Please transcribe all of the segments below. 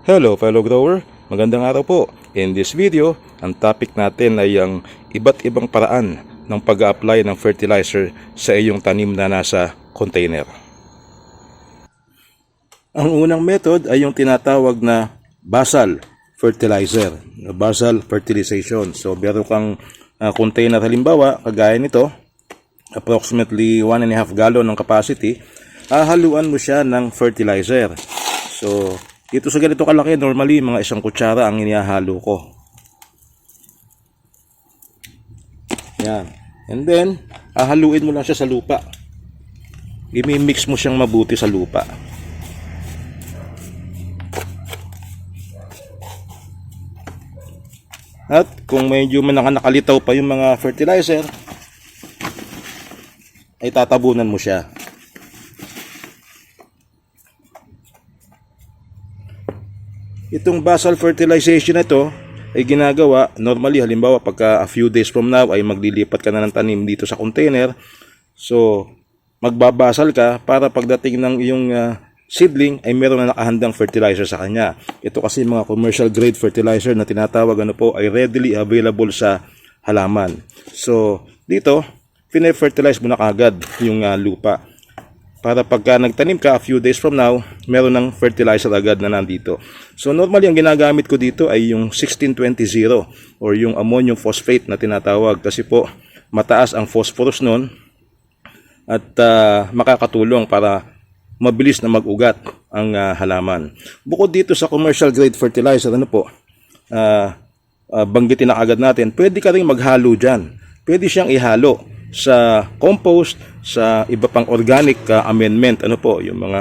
Hello fellow grower, magandang araw po. In this video, ang topic natin ay ang iba't ibang paraan ng pag-apply ng fertilizer sa iyong tanim na nasa container. Ang unang method ay yung tinatawag na basal fertilizer, basal fertilization. So, meron kang ah, container halimbawa, kagaya nito, approximately 1.5 gallon ng capacity, hahaluan mo siya ng fertilizer. So, dito sa ganito kalaki, normally mga isang kutsara ang inihahalo ko. Yan. And then, hahaluin mo lang siya sa lupa. I-mix mo siyang mabuti sa lupa. At kung medyo man nakalitaw pa yung mga fertilizer, ay tatabunan mo siya. Itong basal fertilization na ito ay ginagawa normally halimbawa pagka a few days from now ay maglilipat ka na ng tanim dito sa container. So magbabasal ka para pagdating ng iyong ah, seedling ay meron na nakahandang fertilizer sa kanya. Ito kasi mga commercial grade fertilizer na tinatawag ano po ay readily available sa halaman. So dito, fine-fertilize mo na kagad yung ah, lupa para pagka nagtanim ka a few days from now, meron ng fertilizer agad na nandito. So normally ang ginagamit ko dito ay yung 1620 or yung ammonium phosphate na tinatawag kasi po mataas ang phosphorus nun at ah, makakatulong para mabilis na mag-ugat ang ah, halaman. Bukod dito sa commercial grade fertilizer, ano po, ah, ah, banggitin na agad natin, pwede ka rin maghalo dyan. Pwede siyang ihalo sa compost, sa iba pang organic ah, amendment, ano po, yung mga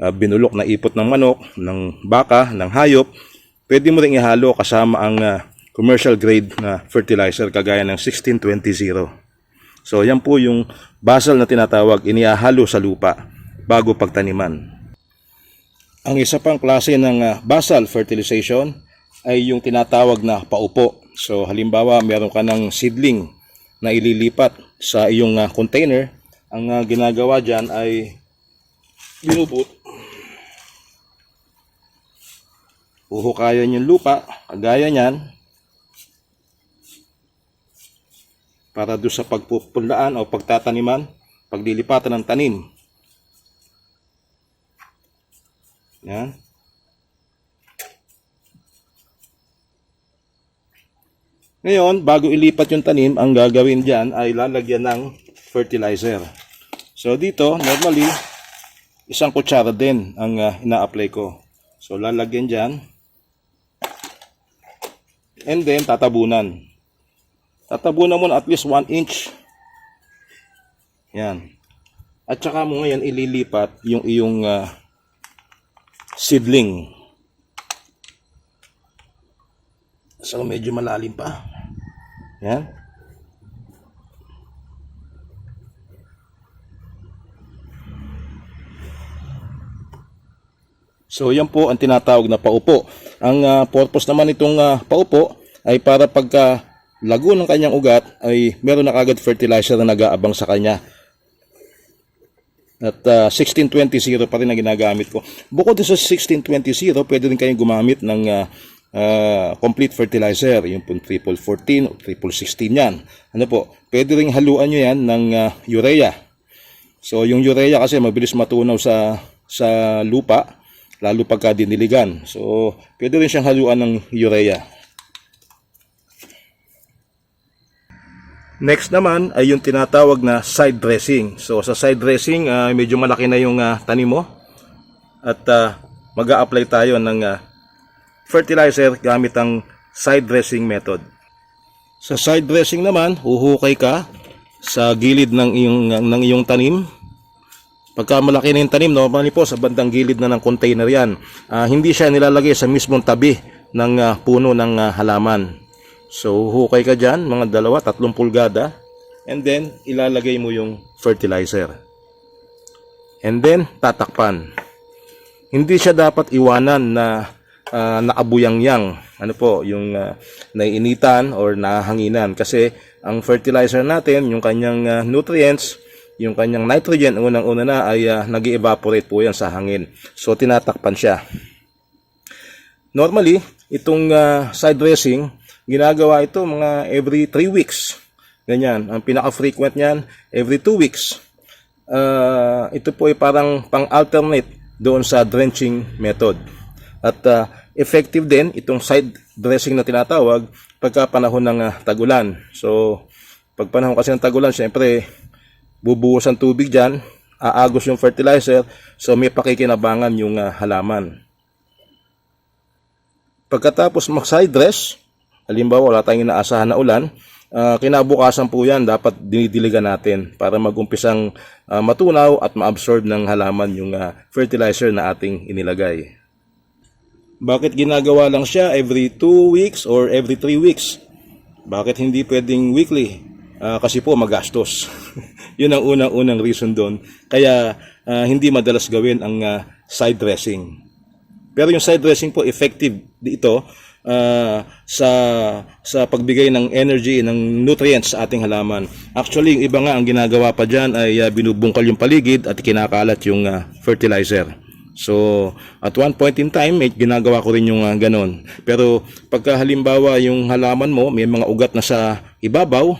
ah, binulok na ipot ng manok, ng baka, ng hayop, pwede mo rin ihalo kasama ang ah, commercial grade na fertilizer kagaya ng 1620. So yan po yung basal na tinatawag, inihahalo sa lupa bago pagtaniman. Ang isa pang klase ng basal fertilization ay yung tinatawag na paupo. So halimbawa meron ka ng seedling na ililipat sa iyong ah, container. Ang ah, ginagawa dyan ay binubut. Uhukayan yung lupa, kagaya niyan, para doon sa pagpupulaan o pagtataniman, paglilipatan ng tanim. Yan. Ngayon, bago ilipat yung tanim, ang gagawin dyan ay lalagyan ng fertilizer. So dito, normally, isang kutsara din ang uh, ina-apply ko. So lalagyan dyan. And then, tatabunan. Tatabunan mo at least 1 inch. Yan. At saka mo ngayon ililipat yung iyong ah, seedling. So medyo malalim pa. Yan. So yan po ang tinatawag na paupo. Ang ah, purpose naman itong ah, paupo ay para pagka lago ng kanyang ugat ay meron na kagad fertilizer na nag-aabang sa kanya. At ah, 1620 pa rin ang ginagamit ko. Bukod sa 1620 pwede rin kayong gumamit ng ah, ah, complete fertilizer, yung pong triple 14 o triple 16 yan. Ano po, pwede rin haluan nyo yan ng ah, urea. So yung urea kasi mabilis matunaw sa sa lupa, lalo pagka diniligan. So pwede rin siyang haluan ng urea. Next naman ay yung tinatawag na side dressing. So sa side dressing, ah, medyo malaki na yung ah, tanim mo. At uh, mag apply tayo ng ah, fertilizer gamit ang side dressing method. Sa side dressing naman, huhukay ka sa gilid ng iyong ng iyong tanim. Pagka malaki na yung tanim, normally po sa bandang gilid na ng container yan. Ah, hindi siya nilalagay sa mismong tabi ng ah, puno ng ah, halaman. So, hukay ka dyan, mga dalawa, tatlong pulgada. And then, ilalagay mo yung fertilizer. And then, tatakpan. Hindi siya dapat iwanan na uh, nakabuyangyang. Ano po, yung uh, naiinitan or nahanginan. Kasi, ang fertilizer natin, yung kanyang ah, nutrients, yung kanyang nitrogen, unang-una na ay uh, nag evaporate po yan sa hangin. So, tinatakpan siya. normally, itong ah, side dressing, ginagawa ito mga every 3 weeks. Ganyan. Ang pinaka-frequent niyan, every 2 weeks. Ah, ito po ay parang pang-alternate doon sa drenching method. At ah, effective din itong side dressing na tinatawag pagka panahon ng ah, tagulan. So, pag panahon kasi ng tagulan, syempre, bubuhos ang tubig dyan, aagos yung fertilizer, so may pakikinabangan yung ah, halaman. Pagkatapos mag-side dress, halimbawa wala tayong inaasahan na ulan, ah, kinabukasan po yan dapat dinidiligan natin para magumpisang ah, matunaw at ma-absorb ng halaman yung ah, fertilizer na ating inilagay. Bakit ginagawa lang siya every 2 weeks or every 3 weeks? Bakit hindi pwedeng weekly? Ah, kasi po magastos. Yun ang unang-unang reason doon. Kaya ah, hindi madalas gawin ang ah, side dressing. Pero yung side dressing po effective dito ah, sa sa pagbigay ng energy ng nutrients sa ating halaman. Actually, yung iba nga ang ginagawa pa diyan ay ah, binubungkal yung paligid at kinakalat yung ah, fertilizer. So, at one point in time, may ginagawa ko rin yung ah, ganon. Pero pagka halimbawa yung halaman mo, may mga ugat na sa ibabaw,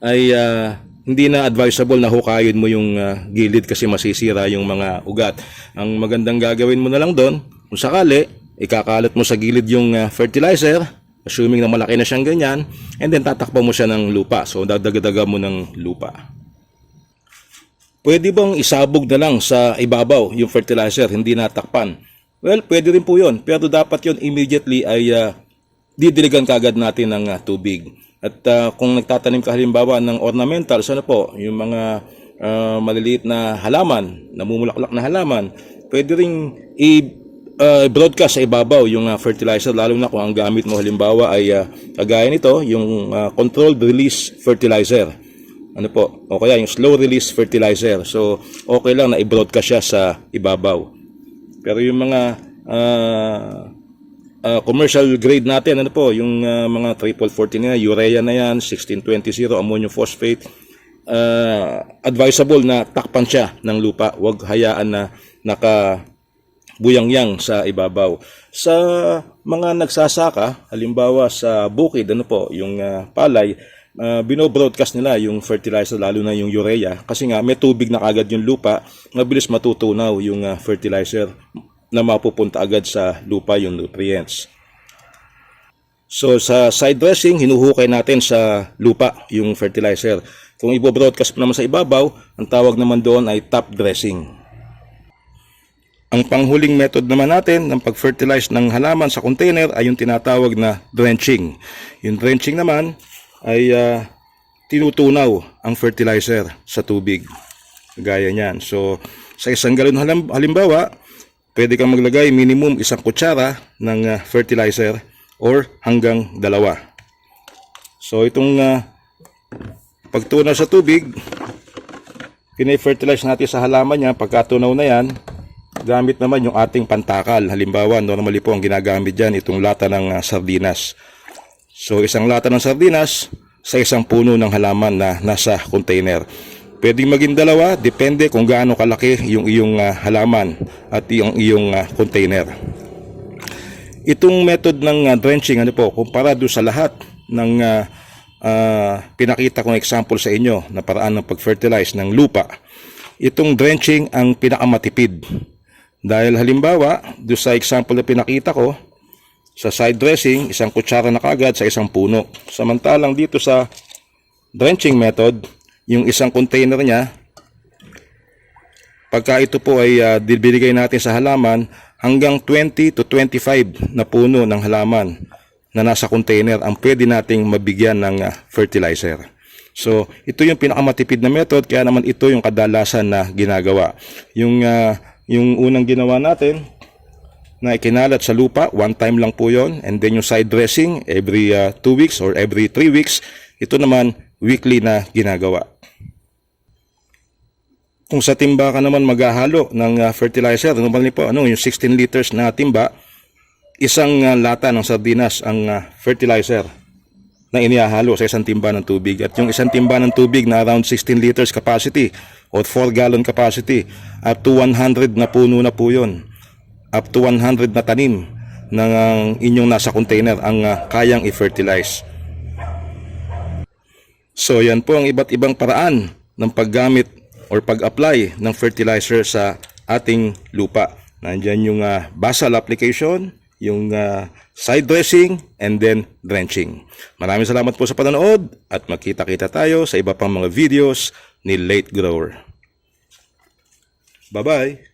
ay ah, hindi na advisable na hukayin mo yung ah, gilid kasi masisira yung mga ugat. Ang magandang gagawin mo na lang doon, kung sakali, ikakalat mo sa gilid yung ah, fertilizer, assuming na malaki na siyang ganyan, and then tatakpan mo siya ng lupa. So, dadagdagan mo ng lupa. Pwede bang isabog na lang sa ibabaw yung fertilizer, hindi natakpan? Well, pwede rin po yun. Pero dapat yun immediately ay ah, didiligan kagad natin ng ah, tubig. At ah, kung nagtatanim ka halimbawa ng ornamentals, ano po, yung mga ah, maliliit na halaman, namumulaklak na halaman, pwede ring i- ah, broadcast sa ibabaw yung ah, fertilizer, lalo na kung ang gamit mo halimbawa ay ah, kagaya nito, yung ah, controlled release fertilizer ano po, o kaya yung slow release fertilizer. So, okay lang na i-broadcast siya sa ibabaw. Pero yung mga ah, ah, commercial grade natin, ano po, yung ah, mga triple 14 na, urea na yan, 1620 ammonium phosphate, ah, advisable na takpan siya ng lupa. Huwag hayaan na naka buyangyang sa ibabaw. Sa mga nagsasaka, halimbawa sa bukid, ano po, yung ah, palay, uh, bino-broadcast nila yung fertilizer, lalo na yung urea, kasi nga may tubig na kagad yung lupa, mabilis matutunaw yung ah, fertilizer na mapupunta agad sa lupa yung nutrients. So sa side dressing, hinuhukay natin sa lupa yung fertilizer. Kung ibo-broadcast naman sa ibabaw, ang tawag naman doon ay top dressing. Ang panghuling method naman natin ng pag-fertilize ng halaman sa container ay yung tinatawag na drenching. Yung drenching naman ay ah, tinutunaw ang fertilizer sa tubig. Gaya niyan. So, sa isang galon halim- halimbawa, pwede kang maglagay minimum isang kutsara ng ah, fertilizer or hanggang dalawa. So, itong ah, pagtunaw sa tubig, pinay-fertilize natin sa halaman niya. Pagkatunaw na yan, gamit naman yung ating pantakal. Halimbawa, normally po ang ginagamit dyan itong lata ng ah, sardinas. So, isang lata ng sardinas sa isang puno ng halaman na nasa container. Pwedeng maging dalawa, depende kung gaano kalaki yung iyong ah, halaman at yung iyong ah, container. Itong method ng ah, drenching, ano po, kumpara doon sa lahat ng ah, ah, pinakita kong example sa inyo na paraan ng pag-fertilize ng lupa, itong drenching ang pinakamatipid. Dahil halimbawa, doon sa example na pinakita ko, sa side dressing, isang kutsara na kagad sa isang puno. Samantalang dito sa drenching method, yung isang container niya, pagka ito po ay uh, binigay natin sa halaman, hanggang 20 to 25 na puno ng halaman na nasa container ang pwede nating mabigyan ng ah, fertilizer. So, ito yung pinakamatipid na method, kaya naman ito yung kadalasan na ginagawa. Yung, ah, yung unang ginawa natin, na ikinalat sa lupa, one time lang po yon and then yung side dressing every 2 weeks or every 3 weeks, ito naman weekly na ginagawa. Kung sa timba ka naman maghahalo ng ah, fertilizer, normally po, ano, yung 16 liters na timba, isang ah, lata ng sardinas ang ah, fertilizer na inihahalo sa isang timba ng tubig. At yung isang timba ng tubig na around 16 liters capacity or 4 gallon capacity, up to 100 na puno na po yun. Up to 100 na tanim ng inyong nasa container ang ah, kayang i-fertilize. So yan po ang iba't ibang paraan ng paggamit or pag-apply ng fertilizer sa ating lupa. Nandyan yung ah, basal application, yung ah, side dressing, and then drenching. Maraming salamat po sa panonood at magkita-kita tayo sa iba pang mga videos ni Late Grower. Bye-bye!